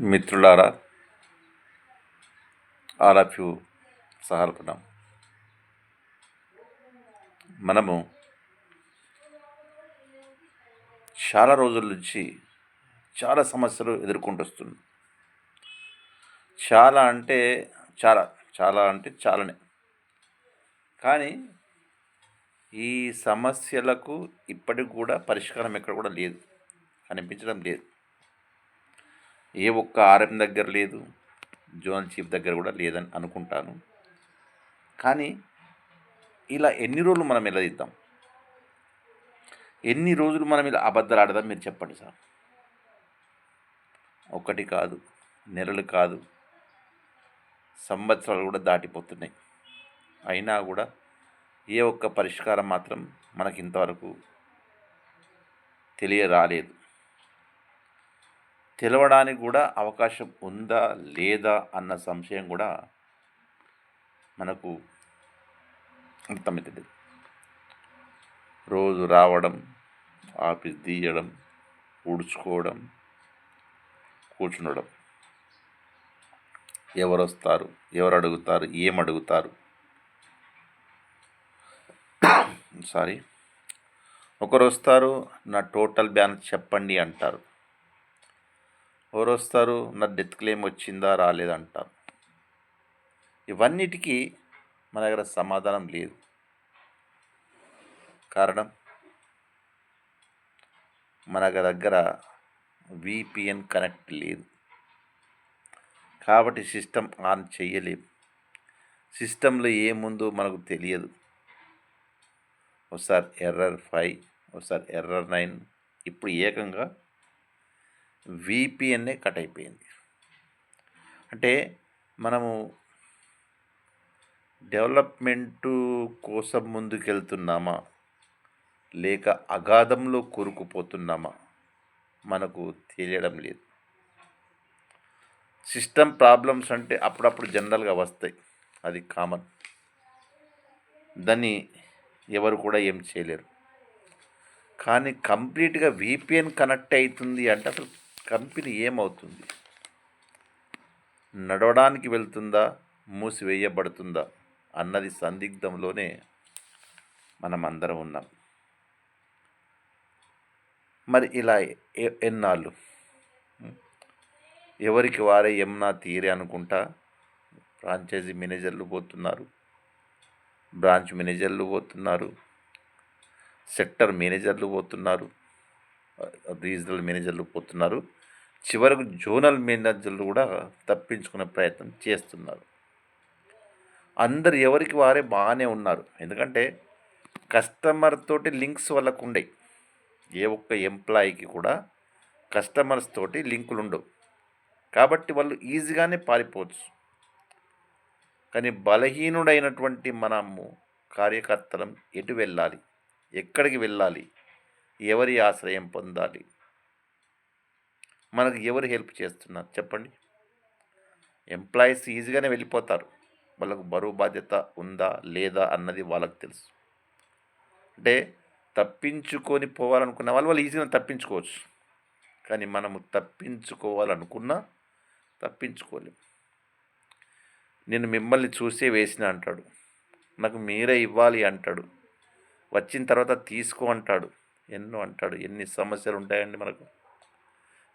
మిత్రులారా all of you సహార్పణం మనము చాలా రోజుల నుంచి చాలా సమస్యలు ఎదుర్కొంటూ చాలా అంటే చాలా చాలా అంటే చాలానే. కానీ ఈ సమస్యలకు ఇప్పటికి కూడా పరిష్కారం ఎక్కడ కూడా లేదు. కనిపించడం లేదు. ఏ ఒక్క ఆర్ఎం దగ్గర లేదు జోనల్ చీఫ్ దగ్గర కూడా లేదని అనుకుంటాను. కానీ ఇలా ఎన్ని రోజులు మనం నిలదీద్దాం ఎన్ని రోజులు మనం ఇలా అబద్ధాలు ఆడదాం మీరు చెప్పండి సార్. ఒకటి కాదు నెలలు కాదు సంవత్సరాలు కూడా దాటిపోతున్నాయి. అయినా కూడా ఏ ఒక్క పరిష్కారం మాత్రం మనకి ఇంతవరకు తెలియరాలేదు. తెలవడానికి కూడా అవకాశం ఉందా లేదా అన్న సంశయం కూడా మనకు అర్థమవుతుంది రోజు రావడం ఆఫీస్ తీయడం ఊడ్చుకోవడం కూర్చుండడం. ఎవరు వస్తారు ఎవరు అడుగుతారు ఏం అడుగుతారు సారీ ఒకరు వస్తారు నా టోటల్ బ్యాలెన్స్ చెప్పండి అంటారు. ఎవరు వస్తారు నా డెత్ క్లెయిమ్ వచ్చిందా? రాలేదంటారు ఇవన్నిటికీ మన దగ్గర సమాధానం లేదు. కారణం? మన దగ్గర విపిఎన్ కనెక్ట్ లేదు. కాబట్టి సిస్టమ్ ఆన్ చేయలేము సిస్టంలో ఏముందో మనకు తెలియదు. ఒకసారి ఎర్రర్ ఫైవ్ ఒకసారి ఎర్రర్ నైన్. ఇప్పుడు ఏకంగా విపిఎన్ఏ కట్ అయిపోయింది అంటే మనము డెవలప్మెంటు కోసం ముందుకెళ్తున్నామా? లేక అగాధంలో కూరుకుపోతున్నామా? మనకు తెలియడం లేదు. సిస్టమ్ ప్రాబ్లమ్స్ అంటే అప్పుడప్పుడు జనరల్గా వస్తాయి. అది కామన్. దాన్ని ఎవరు కూడా ఏం చేయలేరు. కానీ కంప్లీట్గా విపిఎన్ కనెక్ట్ అవుతుంది అంటే అసలు కంపెనీ ఏమవుతుంది? నడవడానికి వెళ్తుందా? మూసివేయబడుతుందా? అన్నది సందిగ్ధంలోనే మనం అందరం ఉన్నాం. మరి ఇలా ఎన్నాళ్ళు? ఎవరికి వారే ఏమన్నా తీరే అనుకుంటా? ఫ్రాంచైజీ మేనేజర్లు పోతున్నారు. బ్రాంచ్ మేనేజర్లు పోతున్నారు. సెక్టర్ మేనేజర్లు పోతున్నారు. రీజనల్ మేనేజర్లు పోతున్నారు. చివరకు జోనల్ మేనేజర్లు కూడా తప్పించుకునే ప్రయత్నం చేస్తున్నారు. అందరు ఎవరికి వారే బాగానే ఉన్నారు. ఎందుకంటే కస్టమర్ తోటి లింక్స్ వాళ్ళకు ఉండే ఏ ఒక్క ఎంప్లాయీకి కూడా కస్టమర్స్ తోటి లింకులు ఉండవు. కాబట్టి వాళ్ళు ఈజీగానే పారిపోవచ్చు. కానీ బలహీనుడైనటువంటి మనము కార్యకర్తలం ఎటు వెళ్ళాలి? ఎక్కడికి వెళ్ళాలి? ఎవరి ఆశ్రయం పొందాలి? మనకు ఎవరు హెల్ప్ చేస్తున్నారు? చెప్పండి. ఎంప్లాయీస్ ఈజీగానే వెళ్ళిపోతారు. వాళ్ళకు బరువు బాధ్యత ఉందా లేదా అన్నది వాళ్ళకి తెలుసు. అంటే తప్పించుకొని పోవాలనుకున్న వాళ్ళు వాళ్ళు ఈజీగా తప్పించుకోవచ్చు. కానీ మనము తప్పించుకోవాలనుకున్నా తప్పించుకోలేము నేను మిమ్మల్ని చూసే వేసిన అంటాడు. నాకు మీరే ఇవ్వాలి అంటాడు. వచ్చిన తర్వాత తీసుకో అంటాడు. ఎన్నో అంటాడు. ఎన్ని సమస్యలు ఉంటాయండి మనకు.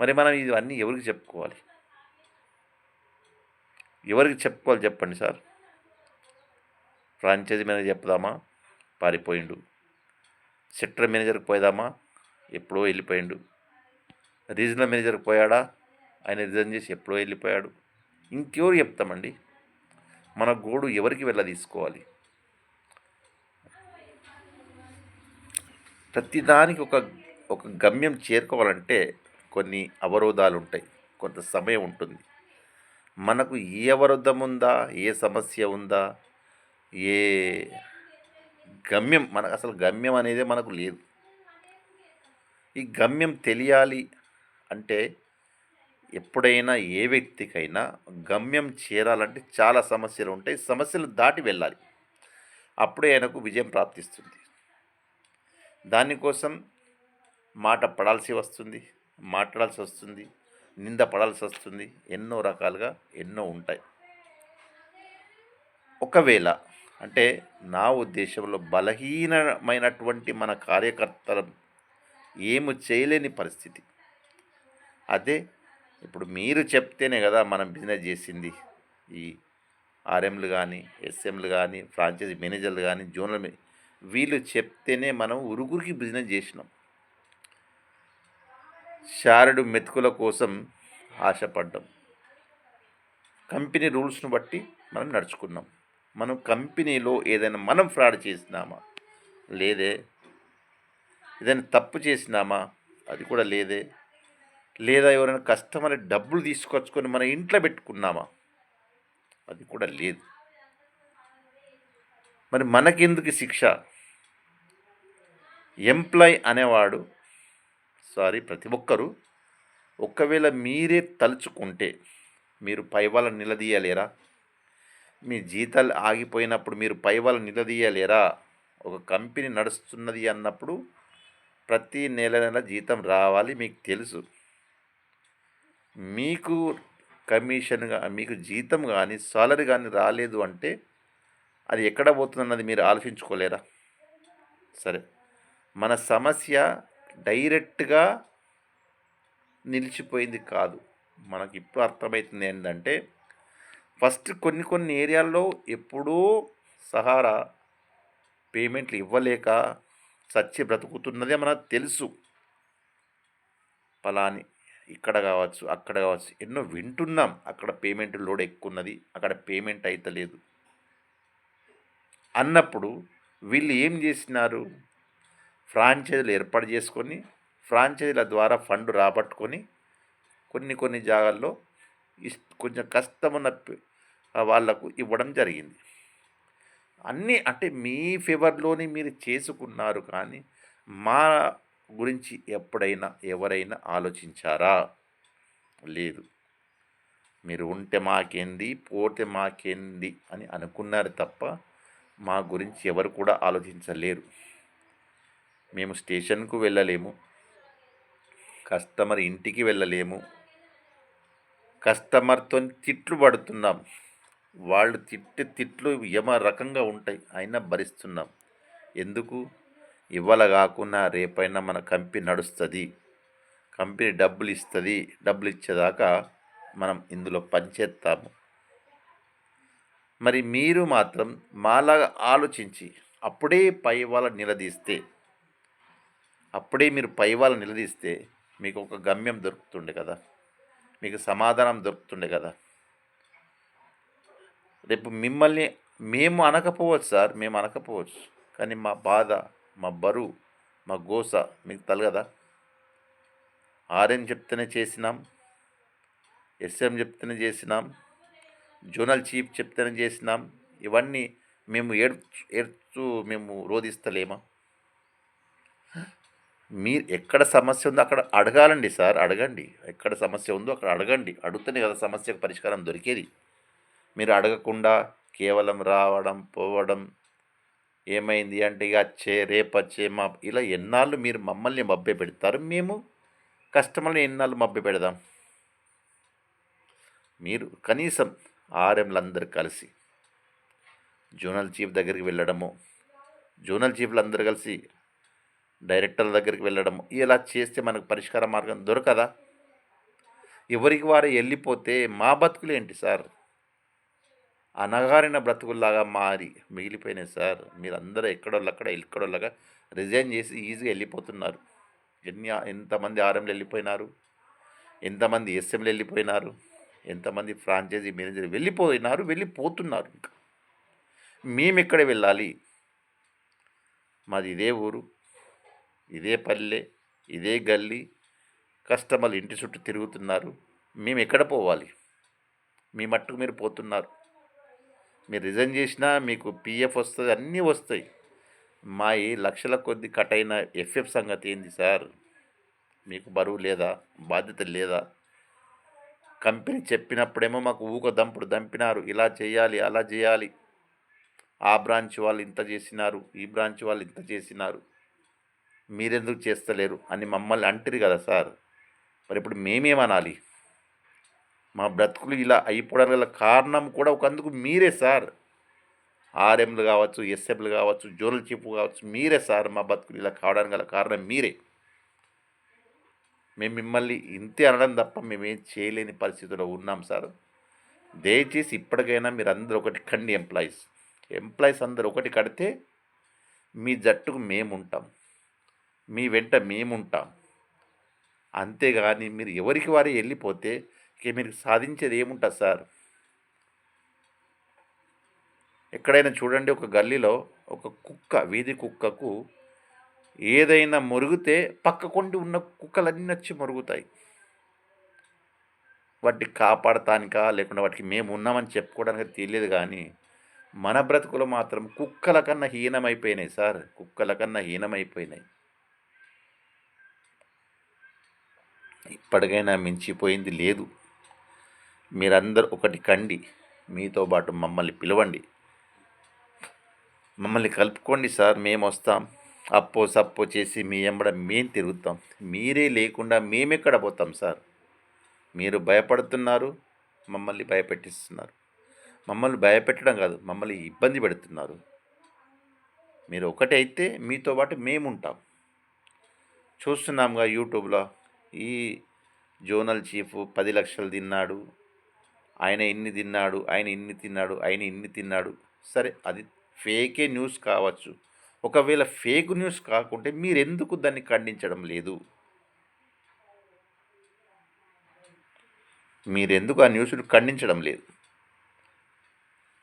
మరి మనం ఇవన్నీ ఎవరికి చెప్పుకోవాలి? ఎవరికి చెప్పుకోవాలి చెప్పండి సార్? ఫ్రాంచైజీ మేనేజర్ చెప్దామా పారిపోయిండు. సెక్టర్ మేనేజర్కి పోయేదామా? ఎప్పుడో వెళ్ళిపోయిండు. రీజనల్ మేనేజర్కి పోయాడా? ఆయన రిజైన్ చేసి ఎప్పుడో వెళ్ళిపోయాడు. ఇంకెవరు చెప్తామండి? మన గోడు ఎవరికి వెళ్ళ తీసుకోవాలి? ప్రతిదానికి ఒక ఒక గమ్యం చేరుకోవాలంటే కొన్ని అవరోధాలు ఉంటాయి కొంత సమయం ఉంటుంది. మనకు ఏ అవరోధం ఉందా ఏ సమస్య ఉందా? ఏ గమ్యం? మనకు అసలు గమ్యం అనేది మనకు లేదు. ఈ గమ్యం తెలియాలి అంటే ఎప్పుడైనా ఏ వ్యక్తికైనా గమ్యం చేరాలంటే చాలా సమస్యలు ఉంటాయి సమస్యలు దాటి వెళ్ళాలి. అప్పుడే ఆయనకు విజయం ప్రాప్తిస్తుంది. దానికోసం మాట పడాల్సి వస్తుంది. మాట్లాడాల్సి వస్తుంది నింద పడాల్సి వస్తుంది ఎన్నో రకాలుగా ఎన్నో ఉంటాయి. ఒకవేళ అంటే నా ఉద్దేశంలో బలహీనమైనటువంటి మన కార్యకర్తలు ఏమి చేయలేని పరిస్థితి. అదే ఇప్పుడు మీరు చెప్తేనే కదా మనం బిజినెస్ చేసింది. ఈ ఆర్ఎంలు కానీ ఎస్ఎంలు కానీ ఫ్రాంచైజీ మేనేజర్లు కానీ జోనల్ వీళ్ళు చెప్తేనే మనం ఉరుగురికి బిజినెస్ చేసినాం. శారడు మెతుకుల కోసం ఆశపడ్డాం. కంపెనీ రూల్స్ను బట్టి మనం నడుచుకున్నాం. మనం కంపెనీలో ఏదైనా మనం ఫ్రాడ్ చేసినామా? లేదే. ఏదైనా తప్పు చేసినామా? అది కూడా లేదే. లేదా ఎవరైనా కస్టమర్ డబ్బులు తీసుకొచ్చుకొని మన ఇంట్లో పెట్టుకున్నామా? అది కూడా లేదు. మరి మనకెందుకు శిక్ష? ఎంప్లాయ్ అనేవాడు సారీ ప్రతి ఒక్కరూ ఒకవేళ మీరే తలుచుకుంటే మీరు పై వాళ్ళని నిలదీయలేరా? మీ జీతాలు ఆగిపోయినప్పుడు మీరు పై వాళ్ళని నిలదీయలేరా? ఒక కంపెనీ నడుస్తున్నది అన్నప్పుడు ప్రతి నెల నెల జీతం రావాలి మీకు తెలుసు. మీకు కమిషన్గా మీకు జీతం కానీ సాలరీ కానీ రాలేదు అంటే అది ఎక్కడ పోతుందన్నది మీరు ఆలోచించుకోలేరా? సరే మన సమస్య డైరెక్ట్గా నిలిచిపోయింది కాదు. మనకి ఇప్పుడు అర్థమవుతుంది ఏంటంటే ఫస్ట్ కొన్ని కొన్ని ఏరియాల్లో ఎప్పుడూ సహారా పేమెంట్లు ఇవ్వలేక సచ్చి బ్రతుకుతున్నదే మనకు తెలుసు. ఫలాని ఇక్కడ కావచ్చు అక్కడ కావచ్చు ఎన్నో వింటున్నాం. అక్కడ పేమెంట్ లోడ్ ఎక్కువ ఉన్నది అక్కడ పేమెంట్ అవుతలేదు అన్నప్పుడు వీళ్ళు ఏం చేసినారు? ఫ్రాంచైజీలు ఏర్పాటు చేసుకొని ఫ్రాంచైజీల ద్వారా ఫండ్ రాబట్టుకొని కొన్ని కొన్ని జాగాల్లో ఇస్ కొంచెం కష్టమున్న వాళ్ళకు వాళ్ళకు ఇవ్వడం జరిగింది. అన్నీ అంటే మీ ఫేవర్లోని మీరు చేసుకున్నారు కానీ మా గురించి ఎప్పుడైనా ఎవరైనా ఆలోచించారా? లేదు. మీరు ఉంటే మాకేంది పోతే మాకేంది అని అనుకున్నారు తప్ప మా గురించి ఎవరు కూడా ఆలోచించలేరు. మేము స్టేషన్కు వెళ్ళలేము. కస్టమర్ ఇంటికి వెళ్ళలేము. కస్టమర్తో తిట్లు పడుతున్నాం. వాళ్ళు తిట్టి తిట్లు యమ రకంగా ఉంటాయి. అయినా భరిస్తున్నాం. ఎందుకు? ఇవ్వాల కాకుండా రేపైనా మన కంపెనీ నడుస్తుంది. కంపెనీ డబ్బులు ఇస్తుంది. డబ్బులు ఇచ్చేదాకా మనం ఇందులో పనిచేస్తాము మరి మీరు మాత్రం మాలాగా ఆలోచించి అప్పుడే పై వాళ్ళ నిలదీస్తే అప్పుడే మీరు పై వాళ్ళు నిలదీస్తే మీకు ఒక గమ్యం దొరుకుతుండే కదా. మీకు సమాధానం దొరుకుతుండే కదా. రేపు మిమ్మల్ని మేము అనకపోవచ్చు సార్ మేము అనకపోవచ్చు. కానీ మా బాధ మా బరువు మా గోస మీకు తలగదా? ఆర్ఎం చెప్తేనే చేసినాం ఎస్ఎం చెప్తేనే చేసినాం జోనల్ చీఫ్ చెప్తేనే చేసినాం. ఇవన్నీ మేము ఏడు ఏడ్చు మేము రోధిస్తలేమా? మీరు ఎక్కడ సమస్య ఉందో అక్కడ అడగాలండి సార్ అడగండి. ఎక్కడ సమస్య ఉందో అక్కడ అడగండి. అడుగుతూనే కదా సమస్యకు పరిష్కారం దొరికేది. మీరు అడగకుండా కేవలం రావడం పోవడం ఏమైంది అంటే ఇక వచ్చే రేపచ్చే మా ఇలా ఎన్నాళ్ళు మీరు మమ్మల్ని మభ్య పెడతారు? మేము కస్టమర్ని ఎన్నాళ్ళు మభ్య పెడదాం? మీరు కనీసం ఆర్ఎంలందరూ కలిసి జోనల్ చీఫ్ దగ్గరికి వెళ్ళడము జోనల్ చీఫ్లు అందరూ కలిసి డైరెక్టర్ల దగ్గరికి వెళ్ళడం ఇలా చేస్తే మనకు పరిష్కార మార్గం దొరకదా? ఎవరికి వారు వెళ్ళిపోతే మా బతుకులు ఏంటి సార్? అనగారిన బ్రతుకుల్లాగా మారి మిగిలిపోయినాయి సార్. మీరందరూ ఎక్కడోళ్ళు అక్కడ ఎక్కడోళ్ళగా రిజైన్ చేసి ఈజీగా వెళ్ళిపోతున్నారు. ఎన్ని ఎంతమంది ఆర్ఎంలు వెళ్ళిపోయినారు? ఎంతమంది ఎస్ఎంలు వెళ్ళిపోయినారు? ఎంతమంది ఫ్రాంచైజీ మేనేజర్ వెళ్ళిపోయినారు వెళ్ళిపోతున్నారు ఇంకా. మేము ఎక్కడ వెళ్ళాలి. మాది ఇదే ఊరు. ఇదే పల్లె ఇదే గల్లీ కస్టమర్లు ఇంటి చుట్టూ తిరుగుతున్నారు. మేము ఎక్కడ పోవాలి? మీ మట్టుకు మీరు పోతున్నారు. మీరు రిజైన్ చేసినా మీకు పిఎఫ్ వస్తుంది అన్నీ వస్తాయి. మా ఈ లక్షల కొద్ది కట్ అయిన ఎఫ్ఎఫ్ సంగతి ఏంది సార్? మీకు బరువు లేదా? బాధ్యత లేదా? కంపెనీ చెప్పినప్పుడేమో మాకు ఊక దంపుడు దంపినారు. ఇలా చేయాలి అలా చేయాలి. ఆ బ్రాంచ్ వాళ్ళు ఇంత చేసినారు ఈ బ్రాంచ్ వాళ్ళు ఇంత చేసినారు. మీరెందుకు చేస్తలేరు అని మమ్మల్ని అంటారు కదా సార్. మరి ఇప్పుడు మేమేమనాలి? మా బ్రతుకులు ఇలా అయిపోవడానికి గల కారణం కూడా ఒకందుకు మీరే సార్. ఆర్ఎంలు కావచ్చు ఎస్ఎంలు కావచ్చు జోనల్ చీఫ్ కావచ్చు మీరే సార్ మా బతుకులు ఇలా కావడానికి గల కారణం మీరే. మేము మిమ్మల్ని ఇంతే అనడం తప్ప మేమేం చేయలేని పరిస్థితిలో ఉన్నాం సార్. దయచేసి ఇప్పటికైనా మీరు అందరూ ఒకటి కండి ఎంప్లాయీస్. ఎంప్లాయీస్ అందరూ ఒకటి కడితే మీ జట్టుకు మేము ఉంటాం మీ వెంట మేముంటాం. అంతేగాని మీరు ఎవరికి వారే వెళ్ళిపోతే ఇక మీరు సాధించేది ఏముంటుంది సార్? ఎక్కడైనా చూడండి ఒక గల్లీలో ఒక కుక్క వీధి కుక్కకు ఏదైనా మురిగితే పక్క కొండి ఉన్న కుక్కలన్నీ వచ్చి మురుగుతాయి. వాటిని కాపాడటానికా లేకుండా వాటికి మేము ఉన్నామని చెప్పుకోవడానికి తెలియదు కానీ మన బ్రతుకులు మాత్రం కుక్కల కన్నా హీనమైపోయినాయి సార్. కుక్కల కన్నా హీనమైపోయినాయి. ఇప్పటికైనా మించిపోయింది లేదు. మీరందరూ ఒకటి కండి. మీతో పాటు మమ్మల్ని పిలవండి. మమ్మల్ని కలుపుకోండి సార్ మేము వస్తాం అప్పో సప్పో చేసి మీ ఎంబడ మేము తిరుగుతాం. మీరే లేకుండా మేమెక్కడ పోతాం సార్? మీరు భయపడుతున్నారు మమ్మల్ని భయపెట్టిస్తున్నారు. మమ్మల్ని భయపెట్టడం కాదు మమ్మల్ని ఇబ్బంది పెడుతున్నారు. మీరు ఒకటైతే మీతో పాటు మేముంటాం. చూస్తున్నాంగా యూట్యూబ్లో. ఈ జోనల్ చీఫ్ పది లక్షలు తిన్నాడు ఆయన ఇన్ని తిన్నాడు ఆయన ఇన్ని తిన్నాడు ఆయన ఇన్ని తిన్నాడు. సరే అది ఫేకే న్యూస్ కావచ్చు. ఒకవేళ ఫేక్ న్యూస్ కాకుంటే మీరెందుకు దాన్ని ఖండించడం లేదు? మీరెందుకు ఆ న్యూస్ను ఖండించడం లేదు?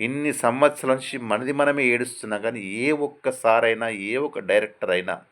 ఇన్ని సంవత్సరాల నుంచి మనది మనమే ఏడుస్తున్నా కానీ ఏ ఒక్కసారైనా ఏ ఒక్క డైరెక్టర్ అయినా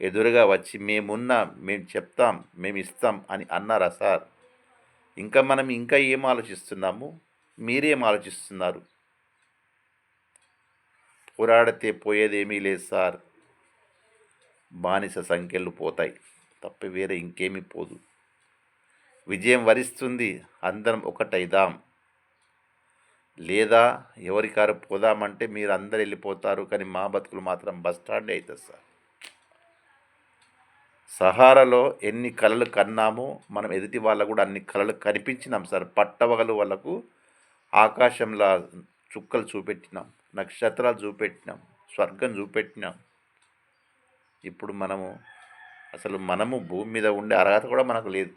ఎదురుగా వచ్చి మేమున్నా మేము చెప్తాం మేము ఇస్తాం అని అన్నారా సార్? ఇంకా మనం ఇంకా ఏం ఆలోచిస్తున్నాము? మీరేం ఆలోచిస్తున్నారు? పోరాడితే పోయేదేమీ లేదు సార్. బానిస సంఖ్యలు పోతాయి తప్ప వేరే ఇంకేమీ పోదు. విజయం వరిస్తుంది అందరం ఒకటైదాం. లేదా ఎవరికారు పోదామంటే మీరు అందరు వెళ్ళిపోతారు కానీ మా బతుకులు మాత్రం బస్ స్టాండ్ అవుతుంది సార్. సహారాలో ఎన్ని కళలు కన్నామో మనం ఎదుటి వాళ్ళకు కూడా అన్ని కళలు కనిపించినాం సార్. పట్టవగలు వాళ్ళకు ఆకాశంలో చుక్కలు చూపెట్టినాం నక్షత్రాలు చూపెట్టినాం స్వర్గం చూపెట్టినాం. ఇప్పుడు మనము అసలు మనము భూమి మీద ఉండే అర్హత కూడా మనకు లేదు.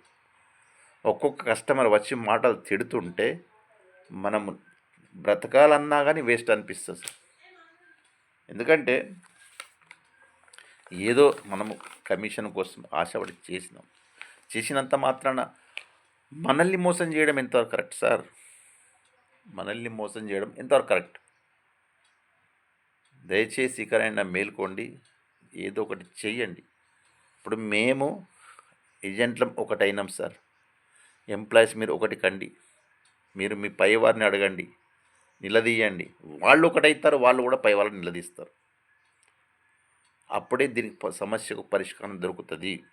ఒక్కొక్క కస్టమర్ వచ్చి మాటలు తిడుతుంటే మనము బ్రతకాలన్నా కానీ వేస్ట్ అనిపిస్తుంది సార్. ఎందుకంటే ఏదో మనము కమిషన్ కోసం ఆశపడి చేసినాం. చేసినంత మాత్రాన మనల్ని మోసం చేయడం ఎంతవరకు కరెక్ట్ సార్? మనల్ని మోసం చేయడం ఎంతవరకు కరెక్ట్? దయచేసి ఇకనైనా మేల్కోండి. ఏదో ఒకటి చెయ్యండి. ఇప్పుడు మేము ఏజెంట్లం ఒకటైనాం సార్. ఎంప్లాయీస్ మీరు ఒకటి కండి. మీరు మీ పై వారిని అడగండి. నిలదీయండి. వాళ్ళు ఒకటైతారు వాళ్ళు కూడా పై వాళ్ళని నిలదీస్తారు. అప్పుడే దీనికి సమస్యకు పరిష్కారం దొరుకుతుంది.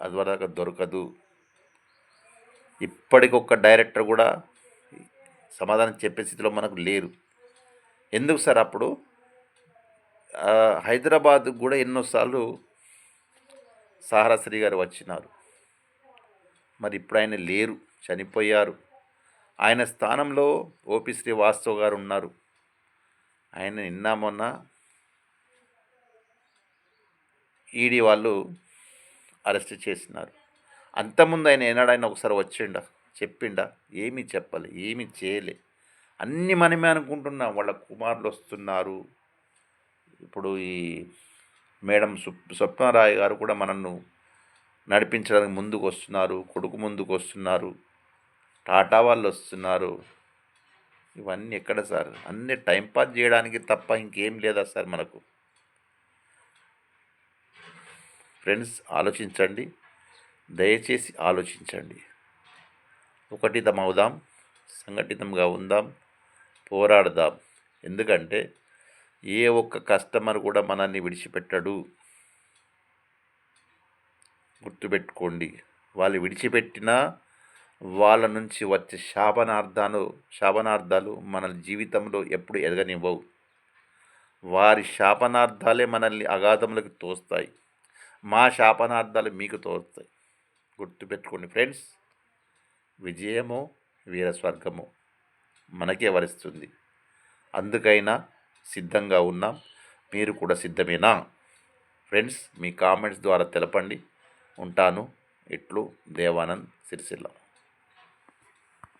అది వరకు దొరకదు. ఇప్పటికొక డైరెక్టర్ కూడా సమాధానం చెప్పే స్థితిలో మనకు లేరు. ఎందుకు సార్ అప్పుడు? హైదరాబాద్ కూడా ఎన్నోసార్లు సహారాశ్రీ గారు వచ్చినారు. మరి ఇప్పుడు ఆయన లేరు చనిపోయారు. ఆయన స్థానంలో ఓపి శ్రీవాస్తవ్ గారు ఉన్నారు. ఆయన నిన్న మొన్న ఈడీ వాళ్ళు అరెస్ట్ చేసినారు. అంతకుముందు ఆయన ఏనాడైనా ఒకసారి వచ్చిండా చెప్పిండా? ఏమీ చెప్పలే ఏమీ చేయలే. అన్నీ మనమే అనుకుంటున్నాం వాళ్ళ కుమారులు వస్తున్నారు. ఇప్పుడు ఈ మేడం స్వప్ స్వప్నారాయ్ గారు కూడా మనల్ని నడిపించడానికి ముందుకు వస్తున్నారు కొడుకు ముందుకు వస్తున్నారు టాటా వాళ్ళు వస్తున్నారు. ఇవన్నీ ఎక్కడ సార్? అన్నీ టైంపాస్ చేయడానికి తప్ప ఇంకేం లేదా సార్ మనకు? ఫ్రెండ్స్ ఆలోచించండి. దయచేసి ఆలోచించండి. ఒకటితం అవుదాం సంఘటితంగా ఉందాం పోరాడదాం. ఎందుకంటే ఏ ఒక్క కస్టమర్ కూడా మనల్ని విడిచిపెట్టడు. గుర్తుపెట్టుకోండి. వాళ్ళు విడిచిపెట్టినా వాళ్ళ నుంచి వచ్చే శాపనార్థాలు శాపనార్థాలు మన జీవితంలో ఎప్పుడు ఎదగనివ్వవు. వారి శాపనార్థాలే మనల్ని అగాధములకు తోస్తాయి. మా శాపనార్థాలు మీకు తోస్తాయి. గుర్తుపెట్టుకోండి ఫ్రెండ్స్ విజయము వీర స్వర్గము మనకే వరిస్తుంది. అందుకైనా సిద్ధంగా ఉన్నాం. మీరు కూడా సిద్ధమేనా? ఫ్రెండ్స్ మీ కామెంట్స్ ద్వారా తెలపండి. ఉంటాను. ఇట్లు దేవానంద్ సిరిసిల్ల.